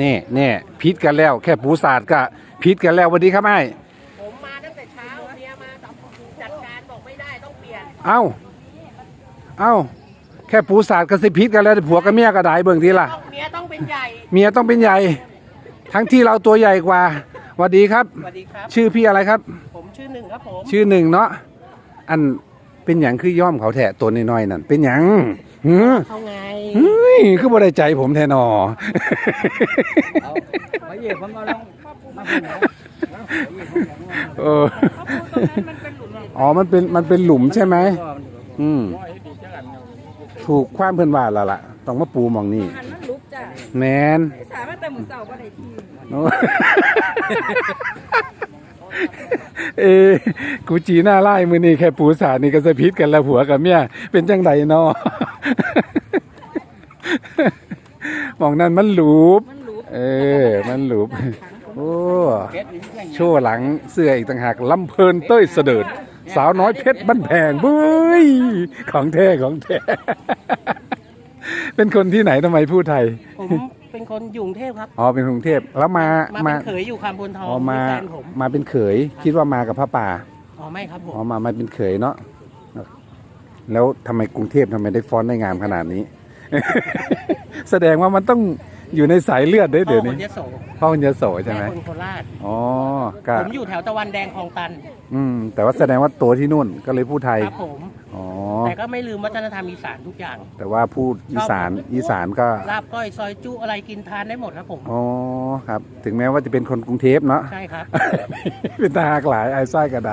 นี่นี่พิษกันแล้ว แค่ปูศาสตร์ก็พิษกันแล้วสวัสดีครับไอ้ผมมาตั้งแต่เช้าเมียมาจัดการบอกไม่ได้ต้องเปลี่ยน เอ้า เอ้า แค่ปูศาสตร์ก็สิพิษกันแล้วผัวกับเมียก็ได้เบิ่งทีล่ะต้องเมียต้องเป็นใหญ่ เมียต้องเป็นใหญ่ ทั้งที่เราตัวใหญ่กว่าสวัสดีครับ สวัสดีครับ ชื่อพี่อะไรครับ ผมชื่อหนึ่งครับผม ชื่อหนึ่งเนาะ อันเป็นหยังคือย่อมเขาแทะตัวน้อยๆนั่น เป็นหยัง หือเขาไงเฮ้ยคือบ่ได้ใจผมแทนอเอาไปเหยียบมันมาลองมาถึงแล้วเออ อ๋อ มันเป็น มันเป็นหลุมใช่ไหม อืม ถูกความเพื่อนว่าและล่ะ ต้องมาปูหมองนี่ หันมันลุกจ้ะแมน สามารถแต่หมือเสาบ่ได้ที โอ้ เอกูจีหน้าไล่มือนี่แค่ปูสาดนี่ก็สะพิษกันแล้วผัวกับเมียเป็นจังไดเนาะหมองนั้นมันหลูบมันลุกเออ มันหลูบโอ้เพชรอีกแข่งโชว์หลังเสื้ออีกต่างหากลำเพลินเต้ยเสดิร์ดสาวน้อยเพชรบ้านแพงเบ้ยของแท้ของแท้เป็นคนที่ไหนทำไมพูดไทยผม เป็นคนอยู่กรุงเทพครับ อ๋อเป็นกรุงเทพแล้วมามามาเป็นเขยอยู่คำพลทองอ๋อมาแฟนผมมาเป็นเขยคิดว่ามากับพระป่าอ๋อไม่ครับผมอ๋อมามาเป็นเขยเนาะแล้วทำไมกรุงเทพทำไมได้ฟ้อนได้งามขนาดนี้ แสดงว่ามันต้องอยู่ในสายเลือดได้พ่เดี๋อยวคนี้นยโสพ่อคุณยโสใช่ไหมแม่คนโคราชอ๋อก็ผมอยู่แถวตะวันแดงคลองตัน อืมแต่ว่าแสดงว่าตัวที่นู่นก็เลยพูดไทยครับผมอ๋อ แต่ก็ไม่ลืมวัฒนธรรมอีสานทุกอย่าง แต่ว่าพูดอีสานอีสานก็ลาบก้อยซอยจุอะไรกินทานได้หมดครับผมอ๋อครับ ถึงแม้ว่าจะเป็นคนกรุงเทพเนาะใช่ครับ เป็นตาหักหลายไอ้ไส้กระได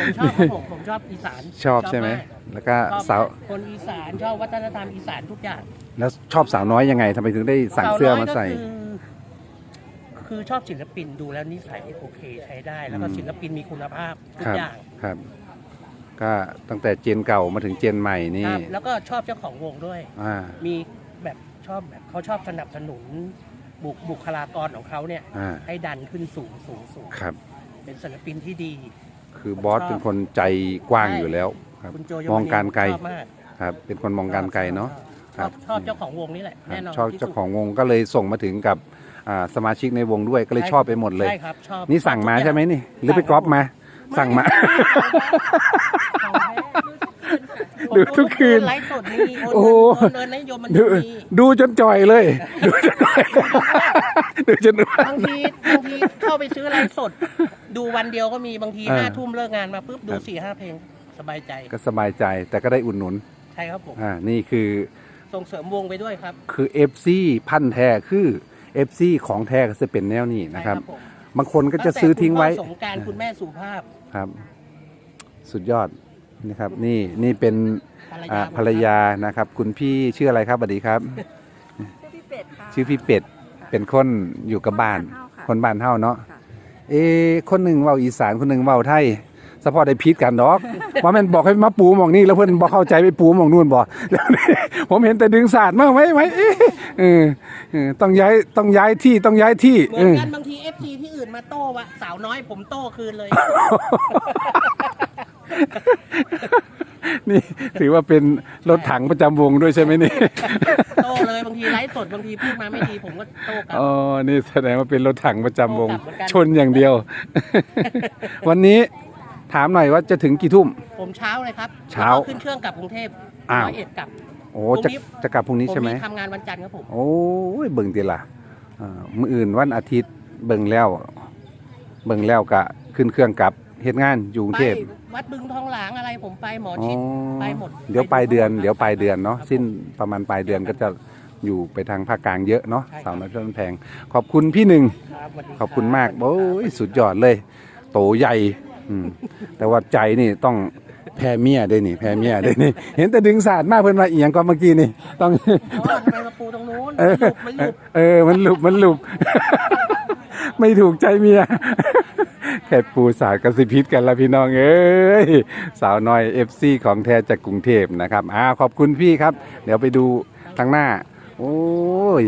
ผมชอบครับผมผมชอบอีสานชอบใช่ไหมากแล้วก็ชอบสาวคนอีสานชอบวัฒนธรรมอีสานทุกอย่าง แล้วชอบสาวน้อยยังไงทำไมถึงได้สั่งเสื้อมาใส่สวน้ยก็คือคือชอบศิลปินดูแล้วนิสัยโอเคใช้ได้ แล้วก็อืมศิลปินมีคุณภาพทุคกรับอย่างครับ ก็ตั้งแต่เจนเก่ามาถึงเจนใหม่นี่ครับแล้วก็ชอบเจ้าของวงด้วย อ่า มีแบบชอบแบบเขาชอบสนับสนุนบุคบุคลากรของเขาเนี่ย อ่า ให้ดันขึ้นสูงสูงสูงครับ เป็นศิลปินที่ดี คือบอสเป็นคนใจกว้างอยู่แล้วครับคุณโจยมองการไกลชอบมากครับ เป็นคนมองการไกลเนาะ ชอบชอบเจ้าของวงนี่แหละครับแน่นอนชอบที่สุดเจ้าของวงก็เลยส่งมาถึงกับอ่าสมาชิกในวงด้วยก็เลยชอบไปหมดเลย ใช่ครับชอบนี่สั่งมาใช่ไหมนี่ หรือไปก๊อปมา สั่งมา ดูทุกคืนไลฟ์สดนี่โอ้โอ้โหโหเงินนโยมมันดูมีดูจนจ่อยเลย ดูจนจ่อยดูจนอ้วนบางทีบางทีเข้าไปซื้อไลฟ์สด ดูวันเดียวก็มีบางทีเออห้าทุ่มเลิกงานมาปุ๊บดูครับสี่ห้าเพลงสบายใจ ก็สบายใจแต่ก็ได้อุ่นหนุน ใช่ครับผมอ่านี่คือส่งเสริมวงไปด้วยครับ คือ FC พันธุ์แท้คือ FC ของแท้ก็จะเป็นแนวนี้นะครับใช่ผม บางคนก็จะซื้อทิ้งไว้ ตั้แต่คุณพ่อสงกรารคุณแม่สุภาพ ครับ สุดยอดนะครับ นี่นี่เป็นภรรอ่ายาภรรยานะครับ คุณพี่ชื่ออะไรครับสวัสดีครับ ชื่อพี่เป็ดค่ะ ชื่อพี่เป็ดเป็นคนอยู่กับบ้านคนบ้านเฮาเนาะค่ะ เอะคนหนึ่งเว้าอีสานคนหนึ่งเว้าไทยสะพอได้พิษกันดอก ว่ามันบอกให้มาปูหมองนี่แล้วเพื่อนบอกเข้าใจไปปูหมองนู่นบ่แล้วนี่ผมเห็นแต่ดึงศาสตร์มากไหมไหมเอ๊ะเออเออต้องย้ายต้องย้ายที่ต้องย้ายที่เหมืเออนอ กันบางที FC ที่อื่น มาโต้วะสาวน้อยผมโต้คืนเลย นี่ถือว่าเป็นรถถังประจำวงด้วยใช่ไหมนี่ โต้เลยบางทีไลฟ์สดบางทีพูดมาไม่ดีผมก็โต้กลับ อ๋อ นี่แสดงว่าเป็นรถถังประจำวงโอ้กลับเหมือนกันชนอย่างเดียว วันนี้ถามหน่อยว่าจะถึงกี่ทุ่ม ผมเช้าเลยครับเช้าแล้วก็ขึ้นเครื่องกลับกรุงเทพอ้าว ร้อยเอ็ดกลับ โอ้พรุ่งจะนี้ จะกลับพรุ่งนี้ผมใช่ไหม มีทำงานวันจันทร์ครับผม โอ้ยเบิ่งตีละอ่ามื้ออื่นวันอาทิตย์เบิ่งแล้ว เบิ่งแล้วกะขึ้นเครื่องกลับเฮ็ดงานอยู่กรุงไปเทพวัดบึงทองหลางอะไรผมไปหมออ๋อชิดไปหมดเดี๋ยวปลายเดือนไปดูเดี๋ยวปลายเดือนเนาะครับสิ้นประมาณปลายเดือนก็จะอยู่ไปทางภาคกลางเยอะเนาะใช่ครับ สาวน้อยเพชรบ้านแพง ขอบคุณพี่หนึ่งครับสวัสดีขอบคุณมากรับ โอ้ยสุดยอดเลย โตใหญ่อืมแต่ว่าใจนี่ต้องแพ้เมียได้นี่ แพ้เมียได้นี่ เห็นแต่ดึงศาสตร์มากเพิ่นว่าอีหยังก็เมื่อกี้นี่ ต้อง อ๋อทำไมมาปูตรงนู้นเอมันอหลุบมันหลุบเออ มันหลุบ มันหลุบ ไม่ถูกใจเมียแค่ปูสาดกระสิพิษกันละพี่น้องเอ้ยสาวน้อยเอฟซีของแท้จากกรุงเทพนะครับอ่าขอบคุณพี่ครับ เดี๋ยวไปดูทางหน้า โอ้ย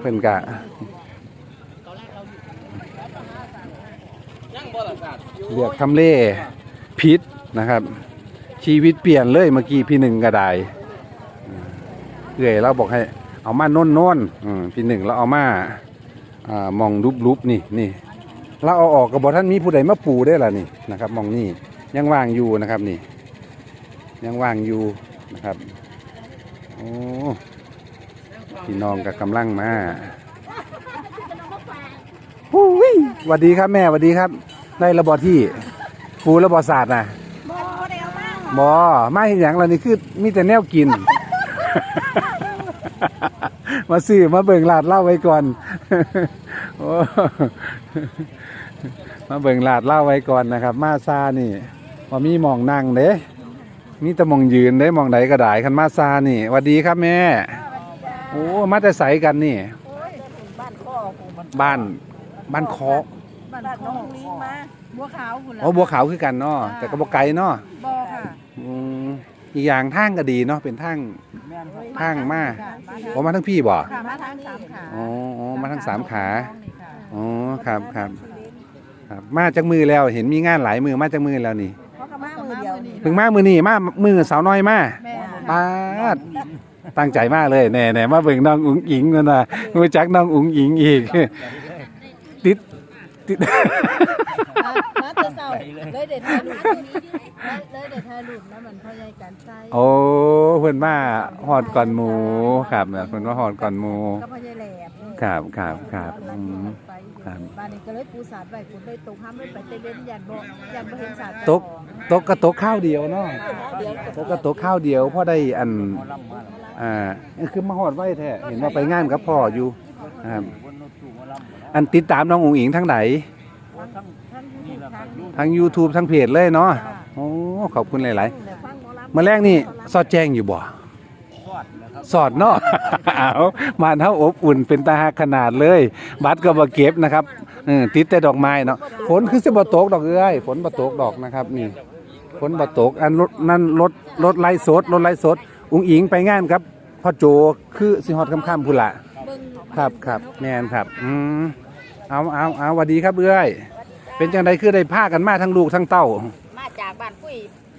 เพิ่อนกะเลือกทำเลพิษนะครับ ชีวิตเปลี่ยนเลยเมื่อกี้พี่หนึ่งกระไดเอื่อยเราบอกให้ เอามาโน่นโน่นอืมพี่หนึ่งเราเอามา อ่ามองรูปรูปนี่นี่เราเอาออกกับบอท่านมีผู้ใดมาปูได้ล่ะนี่นะครับมองนี่ยังว่างอยู่นะครับนี่ ยังว่างอยู่นะครับโอ้พี่น้องกับกำลังมาฮู้ยสวัสดีครับแม่สวัสดีครับ ได้ระบอที่ปูระบอศาสตร์นะบอเดียวมากบอมาเห็นอย่างเรานี่คือมีแต่แนวกิน มาซื้อมาเบิ่งลาดเหล่าไว้ก่อนโอ้มาเบิ่งลาดเหล่าไว้ก่อนนะครับ มาซานี่ว่ามีหมองนั่งเด้มีแต่หมองยืนเด้หมองไหนก็ได้คันมาซานี่หวัสดีครับแม่ โอ้มาแต่ใสกันนี่ บ้านข้อกูมันบ้านบ้านเคาะบ้านน้องลิงมาบัวขาวคุณโอ้บัวขาวคือกันเนาะแต่ก็บ่ไกลเนาะบอค่ะอืม อีกอย่างทางก็ดีเนาะเป็นทาง แม่นครับทางมาโอ้มาทั้งพี่บ่ค่ะมาทางสามขาอ๋ออ๋อมาทั้งสามขา อ๋อครับครับครับมาจากมือแล้วเห็นมีงานหลายมือมาจากมือแล้วนี่เพราะกมามือเดียวนี่เพิ่งมามือนี่มามือสาวน้อยมาแม่ปาดตั้งใจมากเลยแน่แน่มาเบิ่งน้องอุ๋งอิงนั่นน่ะรู้จักน้องอุ๋งอิงอีก ติดติด มาแต่เศร้าเลยเด็ดถ่ายรูปเลยเด็ดถ่ายรูปนะมันพ่อใหญ่การใส่โอ้เพิ่นมาฮอดก่อนหมูครับเพิ่นมาฮอดก่อนหมูก็พ่อใหญ่แหลบครับครับครับอืมไปครับบ้านนี้ก็เลยปูสาดไว้ฝนเลยตกห้ามเลยไปเตเวนยันบ่ยันบ่เห็นสาดตกตกกระตกข้าวเดียวเนาะเดี๋ยวตกกระตกข้าวเดียวพอได้อันอ่าคือมาฮอดไว้แท้เห็นว่าไปงานกับพ่ออยู่ครับคนรถตู้มาลำอันติดตามน้องอุ๋งอิงทั้งไหน ทั้งยูทูบทั้งทั้ง YouTube ทั้งเพจเลยเนาะโอ้ขอบคุณหลายแต่ฟังหมอลำๆมาแรกนี่สอดแจ้งอยู่บ่ทอดนะครับสอดเนาะเอามาเท่าอบอุ่นเป็นตาหักขนาดเลย บัตรก็บ่เก็บนะครับเออติดแต่ดอกไม้เนาะฝนคือสิบ่ตกดอกเอ้ยฝนบ่ตกดอกนะครับนี่ฝนบ่ตกอันรถนั่นรถรถไล่สดรถไล่สด อุ๋งอิงไปงานครับพ่อโจคือสิฮอดค่ำๆพุ่นล่ะเบิ่งครับครับแม่นครับอืมเอาเอาเอาสวัสดีครับเอ้ย เป็นจังไดคือได้พากันมาทั้งลูกทั้งเต้ามาจากบ้านปุ้ย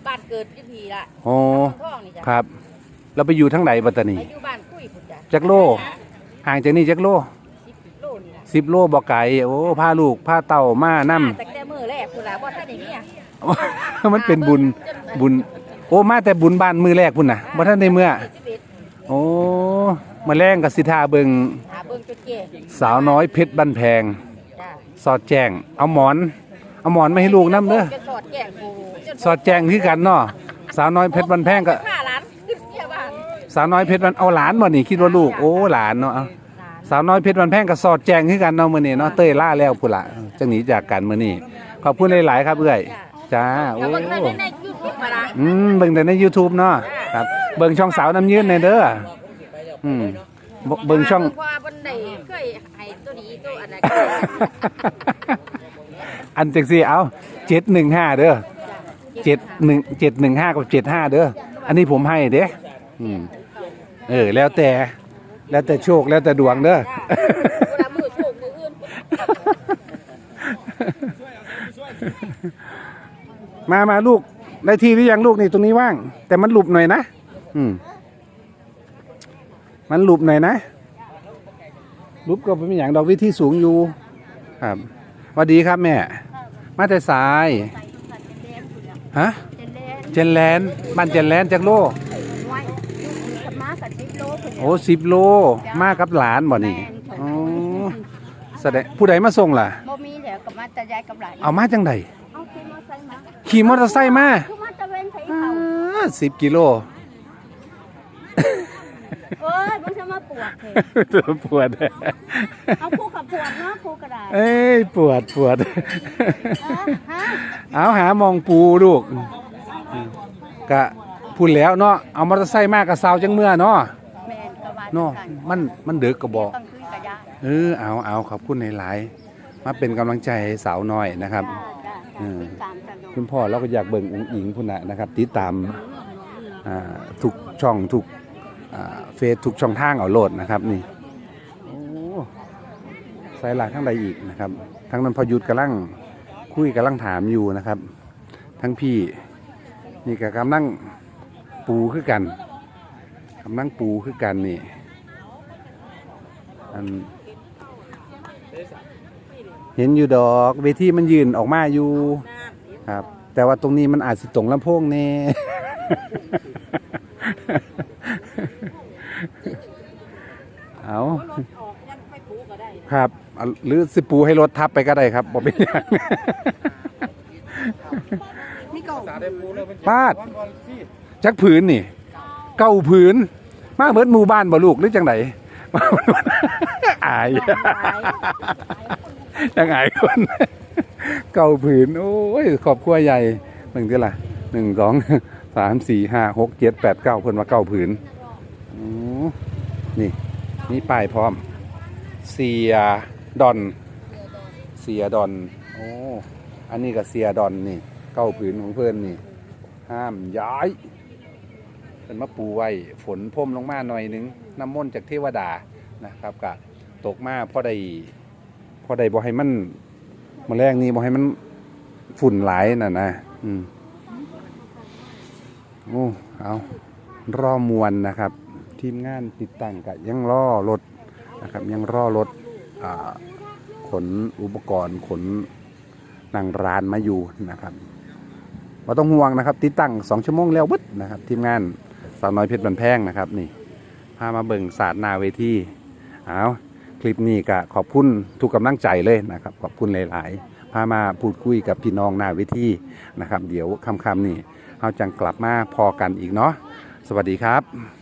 บ้านเกิดอยุทีละโอ้ทองนี่จ้ะครับ เราไปอยู่ทั้งไหนบัตตานี ไปอยู่บ้านปุ้ยพุ่นจ้ะจักโล ห่างจากนี่จักโลสิบโลนี่ละสิบโลบ่ไก่โอ้พาลูกพาเต้ามานํมาแต่แต่มือแรกพุ่นละว่าท่านอย่างเนี้ยมันเป็นบุญบุญ โอ้มาแต่บุญบ้านมือแรกพุ่นน่ะบ่ทันได้เมื่อ สิบเอ็ดโอ้มาแรงกับสิทาเบิงหาเบิ่งจุดเก่สาวน้อยเพชรบ้านแพงจ้ะ สอดแจ้งเอาหมอน เอาหมอนมาให้ลูกนํเด้อจะสอดแก่งกูจนสอดแจ้งคือกันเนาะสาวน้อยเพชรบ้านแพงก็ห้าล้านขึ้นเที่ยวบ้านสาวน้อยเพชรบ้านเอาหลานบ่นี่คิดว่าลูกโอ้หลานเนาะเอาหลานสาวน้อยเพชรบ้านแพงก็สอดแจ้งคือกันเนาะมื้อนี้เนาะเต้ยล่าแล้วพุ่นละจังหนีจากกันมื้อนี้ขอบคุณหลายๆครับเอ้อยจ้าโอ้แล้วเบิ่งในในยูทูบมาละอืมเบิ่งแต่ใน YouTube เนาะครับเบิ่งช่องสาวน้ำยืนในเด้ออืม บเบิ่งช่องเพราะว่าบนใดเคยให้ตัวนี้ตัวอันนั้นอันจังซี่เอา715เด้อ71 715กับ75เด้ออันนี้ผมให้เด้อืมเออ แล้วแต่แล้วแต่โชคแล้วแต่ดวงเด้อ เวลามือโชคมืออื่นมามาลูก ได้ที่หรือยังลูกนี่ตรงนี้ว่าง แต่มันหลุบหน่อยนะ อืม มันหลุบหน่อยนะหลุบก็เป็นอย่างดอกวิธีสูงอยู่ ครับสวัสดีครับแม่ มาแต่สาย ฮะ เจนแลนด์บ้านเจนแลนด์จากโลไว้มากับสิบโลเพิ่นโอ้สิบโล มากับหลานบ่นี่อ๋อแสดงผู้ใดมาส่งล่ะบ่มีแล้วก็มาแต่ยายกับหลานเอามาจังใดเอาขี่มอไซค์มาขี่มอเตอร์ไซค์มาคือมาตะเวนไสเขาสิบกิโล เอ้ยมันจะมาปวดเถอะปวด เอาคู่กับปวดเนาะคู่กระดาษเอ้ยปวดปวดฮะเอาหามองปูลูกกะพูดแล้วเนาะเอามอเตอร์ไซค์มากกับสาวจังเมื่อเนาะแม่นก็ว่าเนาะมันมันเดือกกระบอกกลางคืนก็ยาเออเอาเอาขอบคุณในหลายๆมาเป็นกำลังใจให้สาวน้อยนะครับ จ้าอืมตามกันเนาะคุณพ่อเราก็อยากเบิ่งองค์อิงพุ่นน่ะนะครับติดตามอ่าทุกช่องทุกอ่า เฟซทุกช่องทางเอาโหลดนะครับนี่โอ้สายหลักทั้งใดอีกนะครับ ทั้งนั้นพอหยุดกำลังคุยกำลังถามอยู่นะครับ ทั้งพี่นี่ก็กำลังปูคือกันกำลังปูคือกันนี่อันเห็นอยู่ดอกเวทีมันยืนออกมาอยู่ครับ แต่ว่าตรงนี้มันอาจสิตรงลำโพงแน่ เอาครับเอาหรือสิปูให้รถทับไปก็ได้ครับบอกเป็นหยังปาด จักผืนนี่ เก้าผืน มาเบิดหมู่บ้านบ่ลูกหรือจังไดมาเบิดอายยังอายคน เก้าผืน โอ้ยครอบครัวใหญ่หนึ่งเท่าไหร่หนึ่งสองสามสี่ห้าหกเจ็ดแปดเก้าเพิ่นว่าเก้าผืนโอ้นี่ นี่ป้ายพร้อม เสียดอน เสียดอน โอ้ อันนี้ก็เสียดอนนี่ เก้าผืนของเพื่อนนี่ ห้ามย้ายเป็นมะปูไว้ ฝนพรมลงมาหน่อยหนึง น้ำมนต์จากเทวดา นะครับกะตกมาพอได้พอได้บ่ให้มันมาแรงนี้บ่ให้มันฝุ่นหลายน่ะนะ อืมโอ้ เอารอมวนนะครับ ทีมงานติดตั้งกะยังรอรถนะครับยังรอรถอขนอุปกรณ์ขนนั่งร้านมาอยู่นะครับว่าต้องห่วงนะครับ ติดตั้งสองชั่วโมงแล้วบึดนะครับ ทีมงานสาวน้อยเพชรบันแพงนะครับนี่พามาเบิ่งศาสตร์นาเวทีเอาคลิปนี้ก็ขอบคุณทุกกำลังใจเลยนะครับ ขอบคุณหลาย ๆ พามาพูดคุยกับพี่น้องนาเวทีนะครับ เดี๋ยวคำๆนี่เราจังกลับมาพอกันอีกเนาะสวัสดีครับ